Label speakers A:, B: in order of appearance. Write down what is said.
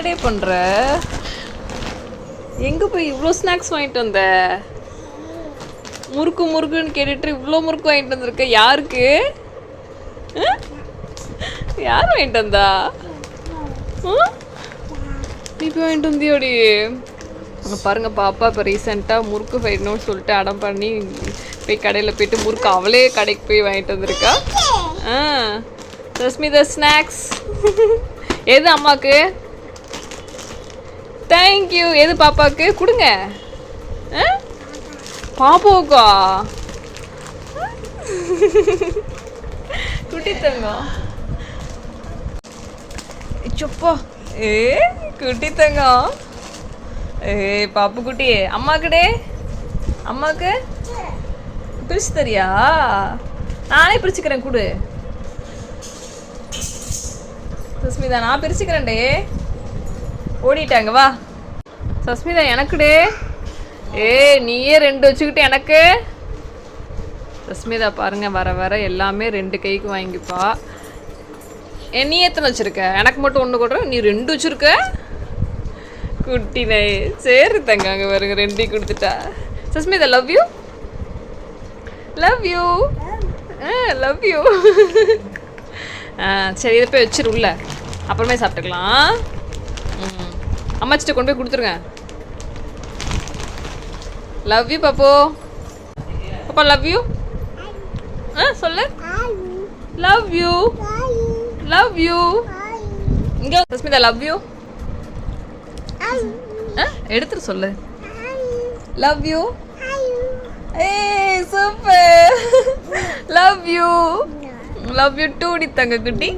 A: என்னடே பண்ணுற எங்கே போய் இவ்வளோ ஸ்நாக்ஸ் வாங்கிட்டு வந்த? முறுக்கு முறுக்குன்னு கேட்டுட்டு இவ்வளோ முறுக்கு வாங்கிட்டு வந்திருக்க யாருக்கு? யார் வாங்கிட்டு வந்தா? நீ போய் வாங்கிட்டு வந்தியோடி. பாருங்க பாப்பா இப்போ ரீசெண்டாக முறுக்கு வேணும்னு சொல்லிட்டு அடம் பண்ணி போய் கடையில் போயிட்டு முறுக்கு அவளே கடைக்கு போய் வாங்கிட்டு வந்திருக்கா. ஆ. ரஷ்மிதா ஸ்நாக்ஸ் எது அம்மாவுக்கு தேங்க்யூ எது பாப்பாவுக்கு? கொடுங்க. ஆ? பாப்பாவுக்கா? குட்டி தங்கம். சுப்பா ஏ குட்டி தங்கம். ஏ பாப்பு குட்டி. அம்மாக்குடே. அம்மாக்கு? பிரிச்சு தரியா நானே பிரிச்சுக்கிறேன் கொடு. சுஸ்மிதா நான் பிரிச்சுக்கிறேன்டே. ஓடிட்டாங்க வா. சஸ்மிதா எனக்குடே ஏ நீயே ரெண்டு வச்சுக்கிட்டு எனக்கு. சஸ்மிதா பாருங்க வர வர எல்லாமே ரெண்டு கைக்கு வாங்கிப்பா. ஏ, நீ எத்தனை வச்சுருக்க? எனக்கு மட்டும் ஒன்று கொடுற நீ ரெண்டு வச்சுருக்க? குட்டி நை சரி தங்க அங்கே பாருங்க ரெண்டையும் கொடுத்துட்டா. Sasmita love you love you ah love you ஆ சரி இதை போய் வச்சிருல்ல அப்புறமே சாப்பிட்டுக்கலாம். ம் அம்மாச்சிட்ட கொண்டு போய் கொடுத்துருங்க. லவ் யூ பாப்போ. பாப்பா லவ் யூ ஆ சொல்லு. லவ் யூ லவ் யூ இங்கே சஸ்மிதா லவ் யூ எடுத்துரு சொல்லு. லவ் யூ ஏய் super. Love you love you too D தங்க குட்டி.